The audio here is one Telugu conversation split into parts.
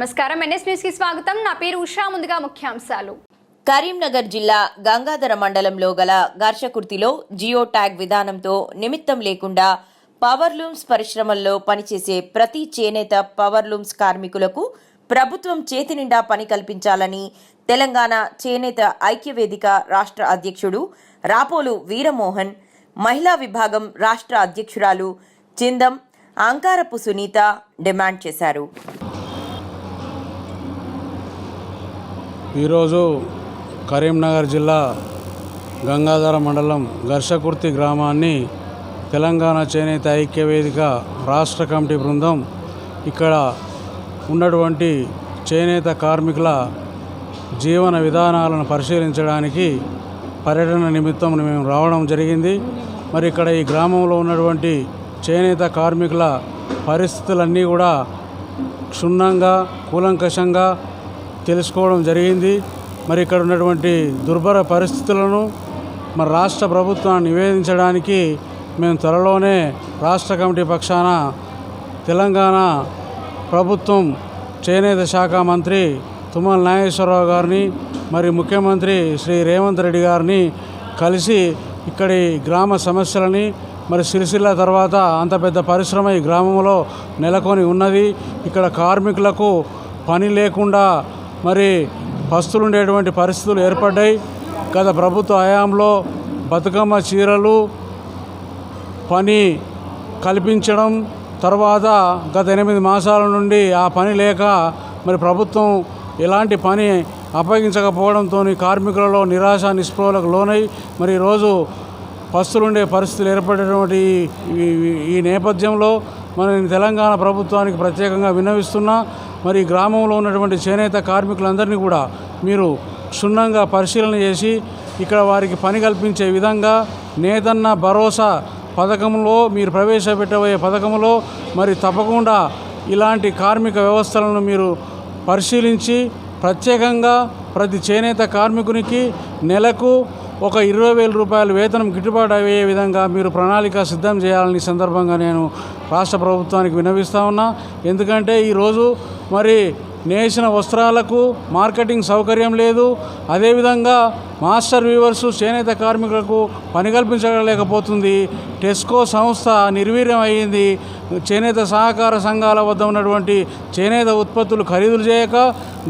నమస్కారం. ఎన్ఎస్ న్యూస్కి స్వాగతం. నా పేరు ఉషా. ముందుగా ముఖ్యాంశాలు. కరీంనగర్ జిల్లా గంగాధర మండలంలో గల ఘర్షకుర్తిలో జియో ట్యాగ్ విధానంతో నిమిత్తం లేకుండా పవర్లూమ్స్ పరిశ్రమల్లో పనిచేసే ప్రతి చేనేత పవర్లూమ్స్ కార్మికులకు ప్రభుత్వం చేతి నిండా పని కల్పించాలని తెలంగాణ చేనేత ఐక్యవేదిక రాష్ట్ర అధ్యక్షుడు రాపోలు వీరమోహన్ మహిళా విభాగం రాష్ట్ర అధ్యక్షురాలు చిందం అంకారపు సునీత డిమాండ్ చేశారు. ఈరోజు కరీంనగర్ జిల్లా గంగాధర మండలం ఘర్షకుర్తి గ్రామాన్ని తెలంగాణ చేనేత ఐక్యవేదిక రాష్ట్ర కమిటీ బృందం ఇక్కడ ఉన్నటువంటి చేనేత కార్మికుల జీవన విధానాలను పరిశీలించడానికి పర్యటన నిమిత్తం మేము రావడం జరిగింది. మరి ఇక్కడ ఈ గ్రామంలో ఉన్నటువంటి చేనేత కార్మికుల పరిస్థితులన్నీ కూడా క్షుణ్ణంగా కూలంకషంగా తెలుసుకోవడం జరిగింది. మరి ఇక్కడ ఉన్నటువంటి దుర్భర పరిస్థితులను మరి రాష్ట్ర ప్రభుత్వాన్ని నివేదించడానికి మేము త్వరలోనే రాష్ట్ర కమిటీ పక్షాన తెలంగాణ ప్రభుత్వం చేనేత శాఖ మంత్రి తుమ్మల నాగేశ్వరరావు గారిని మరి ముఖ్యమంత్రి శ్రీ రేవంత్ రెడ్డి గారిని కలిసి ఇక్కడి గ్రామ సమస్యలని మరి సిరిసిల్ల తర్వాత అంత పెద్ద పరిశ్రమ ఈ గ్రామంలో నెలకొని ఉన్నది. ఇక్కడ కార్మికులకు పని లేకుండా మరి పస్తులుండేటువంటి పరిస్థితులు ఏర్పడ్డాయి. గత ప్రభుత్వ హయాంలో బతుకమ్మ చీరలు పని కల్పించడం తర్వాత గత ఎనిమిది మాసాల నుండి ఆ పని లేక మరి ప్రభుత్వం ఎలాంటి పని అప్పగించకపోవడంతో కార్మికులలో నిరాశ నిస్పృహలకు లోనై మరి ఈరోజు పస్తులుండే పరిస్థితులు ఏర్పడేటువంటి ఈ- ఈ నేపథ్యంలో మన తెలంగాణ ప్రభుత్వానికి ప్రత్యేకంగా విన్నవిస్తున్నా. మరి గ్రామంలో ఉన్నటువంటి చేనేత కార్మికులందరినీ కూడా మీరు క్షుణ్ణంగా పరిశీలన చేసి ఇక్కడ వారికి పని కల్పించే విధంగా నేతన్న భరోసా పథకంలో మీరు ప్రవేశపెట్టబోయే పథకంలో మరి తప్పకుండా ఇలాంటి కార్మిక వ్యవస్థలను మీరు పరిశీలించి ప్రత్యేకంగా ప్రతి చేనేత కార్మికునికి నెలకు ఒక ఇరవై వేల రూపాయల వేతనం గిట్టుబాటు అయ్యే విధంగా మీరు ప్రణాళిక సిద్ధం చేయాలని సందర్భంగా నేను రాష్ట్ర ప్రభుత్వానికి విన్నవిస్తా ఉన్నా. ఎందుకంటే ఈరోజు మరి నేసిన వస్త్రాలకు మార్కెటింగ్ సౌకర్యం లేదు. అదేవిధంగా మాస్టర్ వీవర్స్ చేనేత కార్మికులకు పని కల్పించలేకపోతుంది. టెస్కో సంస్థ నిర్వీర్యం అయ్యింది చేనేత సహకార సంఘాల వద్ద ఉన్నటువంటి చేనేత ఉత్పత్తులు ఖరీదులు చేయక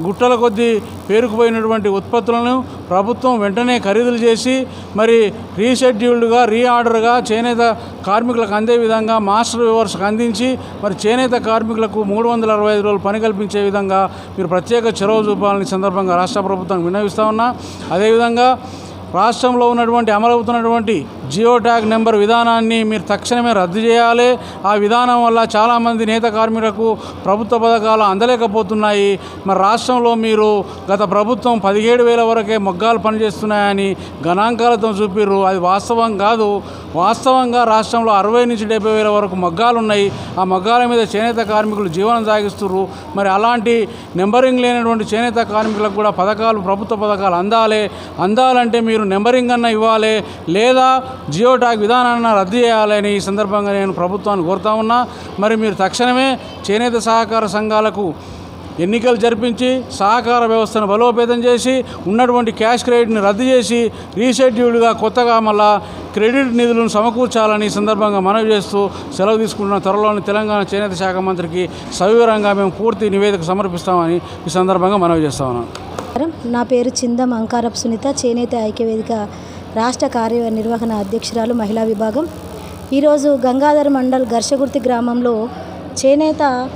గుట్టల కొద్దీ పేరుకుపోయినటువంటి ఉత్పత్తులను ప్రభుత్వం వెంటనే ఖరీదులు చేసి మరి రీషెడ్యూల్డ్గా రీఆర్డర్గా చేనేత కార్మికులకు అందే విధంగా మాస్టర్ వివర్స్కి అందించి మరి చేనేత కార్మికులకు మూడు వందల అరవై ఐదు రోజులు పని కల్పించే విధంగా మీరు ప్రత్యేక చొరవ చూపాలని సందర్భంగా రాష్ట్ర ప్రభుత్వం విన్నవిస్తా ఉన్నా. అదేవిధంగా 啊. రాష్ట్రంలో ఉన్నటువంటి అమలవుతున్నటువంటి జియో ట్యాగ్ నెంబర్ విధానాన్ని మీరు తక్షణమే రద్దు చేయాలి. ఆ విధానం వల్ల చాలామంది నేత కార్మికులకు ప్రభుత్వ పథకాలు అందలేకపోతున్నాయి. మరి రాష్ట్రంలో మీరు గత ప్రభుత్వం పదిహేడు వేల వరకే మగ్గాలు పనిచేస్తున్నాయని గణాంకాలతో చూపిర్రు. అది వాస్తవం కాదు. వాస్తవంగా రాష్ట్రంలో అరవై నుంచి డెబ్బై వేల వరకు మగ్గాలు ఉన్నాయి ఆ మగ్గాల మీద చేనేత కార్మికులు జీవనం సాగిస్తున్నారు మరి అలాంటి నెంబరింగ్ లేనటువంటి చేనేత కార్మికులకు కూడా పథకాలు ప్రభుత్వ పథకాలు అందాలి. అందాలంటే మీరు నెంబరింగ్ అన్న ఇవ్వాలి లేదా జియో ట్యాగ్ విధానాన్ని రద్దు చేయాలని ఈ సందర్భంగా నేను ప్రభుత్వాన్ని కోరుతా ఉన్నా. మరి మీరు తక్షణమే చేనేత సహకార సంఘాలకు ఎన్నికలు జరిపించి సహకార వ్యవస్థను బలోపేతం చేసి ఉన్నటువంటి క్యాష్ క్రెడిట్ని రద్దు చేసి రీషెడ్యూల్డ్గా కొత్తగా మళ్ళా క్రెడిట్ నిధులను సమకూర్చాలని ఈ సందర్భంగా మనవి చేస్తూ సెలవు తీసుకుంటున్న త్వరలోని తెలంగాణ చేనేత శాఖ మంత్రికి సవివరంగా మేము పూర్తి నివేదిక సమర్పిస్తామని ఈ సందర్భంగా మనవి చేస్తా ఉన్నాను నా పేరు చిందం అంకారపు సునీత. చేనేత ఐక్యవేదిక రాష్ట్ర కార్యనిర్వహణ అధ్యక్షురాలు మహిళా విభాగం. ఈరోజు గంగాధర్ మండల్ ఘర్షగుర్తి గ్రామంలో చేనేత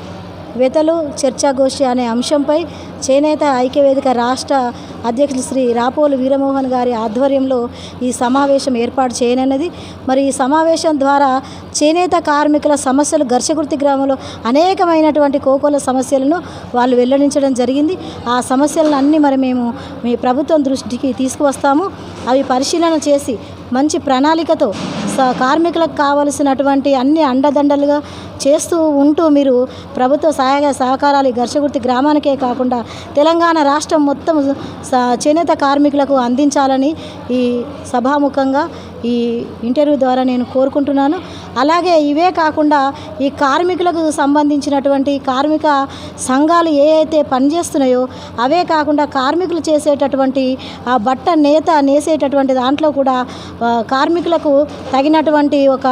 వెతలు చర్చాగోష్ఠి అనే అంశంపై చేనేత ఐక్యవేదిక రాష్ట్ర అధ్యక్షులు శ్రీ రాపోలు వీరమోహన్ గారి ఆధ్వర్యంలో ఈ సమావేశం ఏర్పాటు చేయనన్నది. మరి ఈ సమావేశం ద్వారా చేనేత కార్మికుల సమస్యలు ఘర్షగుర్తి గ్రామంలో అనేకమైనటువంటి కోకోల సమస్యలను వాళ్ళు వెల్లడించడం జరిగింది. ఆ సమస్యలను అన్నీ మరి మేము మీ ప్రభుత్వం దృష్టికి తీసుకువస్తాము. అవి పరిశీలన చేసి మంచి ప్రణాళికతో స కార్మికులకు కావలసినటువంటి అన్ని అండదండలుగా చేస్తూ ఉంటూ మీరు ప్రభుత్వ సహాయ సహకారాలు ఘర్షగుర్తి గ్రామానికే కాకుండా తెలంగాణ రాష్ట్రం మొత్తం స- చేనేత కార్మికులకు అందించాలని ఈ సభాముఖంగా ఈ ఇంటర్వ్యూ ద్వారా నేను కోరుకుంటున్నాను. అలాగే ఇవే కాకుండా ఈ కార్మికులకు సంబంధించినటువంటి కార్మిక సంఘాలు ఏ అయితే పనిచేస్తున్నాయో అవే కాకుండా కార్మికులు చేసేటటువంటి ఆ బట్ట నేత నేసేటటువంటి దాంట్లో కూడా కార్మికులకు తగినటువంటి ఒక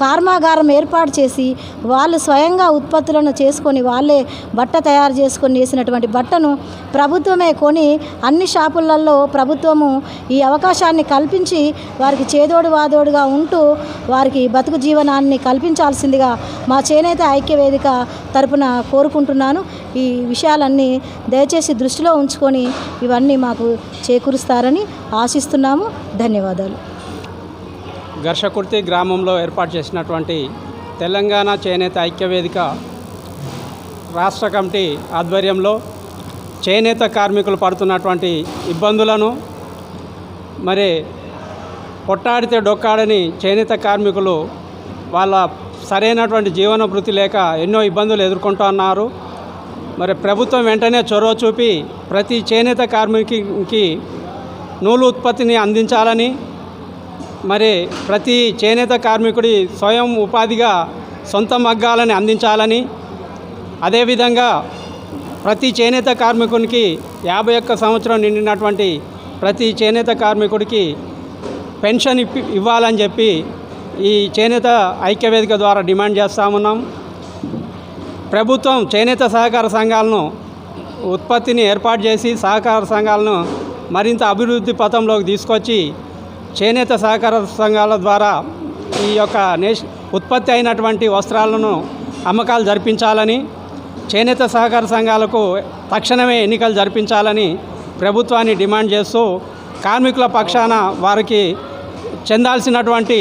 కర్మాగారం ఏర్పాటు చేసి వాళ్ళు స్వయంగా ఉత్పత్తులను చేసుకొని వాళ్ళే బట్ట తయారు చేసుకొని నేసినటువంటి బట్టను ప్రభుత్వమే కొని అన్ని షాపులలో ప్రభుత్వము ఈ అవకాశాన్ని కల్పించి వారికి చేదోడు వాదోడుగా ఉంటూ వారికి బతుకు జీవన జీవనాన్ని కల్పించాల్సిందిగా మా చేనేత ఐక్యవేదిక తరపున కోరుకుంటున్నాను. ఈ విషయాలన్నీ దయచేసి దృష్టిలో ఉంచుకొని ఇవన్నీ మాకు చేకూరుస్తారని ఆశిస్తున్నాము. ధన్యవాదాలు. ఘర్షకుర్తి గ్రామంలో ఏర్పాటు చేసినటువంటి తెలంగాణ చేనేత ఐక్యవేదిక రాష్ట్ర కమిటీ ఆధ్వర్యంలో చేనేత కార్మికులు పడుతున్నటువంటి ఇబ్బందులను మరి పొట్టాడితే డొక్కాడని చేనేత కార్మికులు వాళ్ళ సరైనటువంటి జీవనభృతి లేక ఎన్నో ఇబ్బందులు ఎదుర్కొంటున్నారు మరి ప్రభుత్వం వెంటనే చొరవ చూపి ప్రతి చేనేత కార్మికునికి నూలు ఉత్పత్తిని అందించాలని మరి ప్రతి చేనేత కార్మికుడి స్వయం ఉపాధిగా సొంత మగ్గాలని అందించాలని అదేవిధంగా ప్రతి చేనేత కార్మికునికి యాభై ఒక్క సంవత్సరం నిండినటువంటి ప్రతి చేనేత కార్మికుడికి పెన్షన్ ఇప్పి ఇవ్వాలని చెప్పి ఈ చేనేత ఐక్యవేదిక ద్వారా డిమాండ్ చేస్తామున్నాం ప్రభుత్వం చేనేత సహకార సంఘాలను ఉత్పత్తిని ఏర్పాటు చేసి సహకార సంఘాలను మరింత అభివృద్ధి పథంలోకి తీసుకొచ్చి చేనేత సహకార సంఘాల ద్వారా ఈ యొక్క నేష్ ఉత్పత్తి అయినటువంటి వస్త్రాలను అమ్మకాలు జరిపించాలని చేనేత సహకార సంఘాలకు తక్షణమే ఎన్నికలు జరిపించాలని ప్రభుత్వాన్ని డిమాండ్ చేస్తూ కార్మికుల పక్షాన వారికి చెందాల్సినటువంటి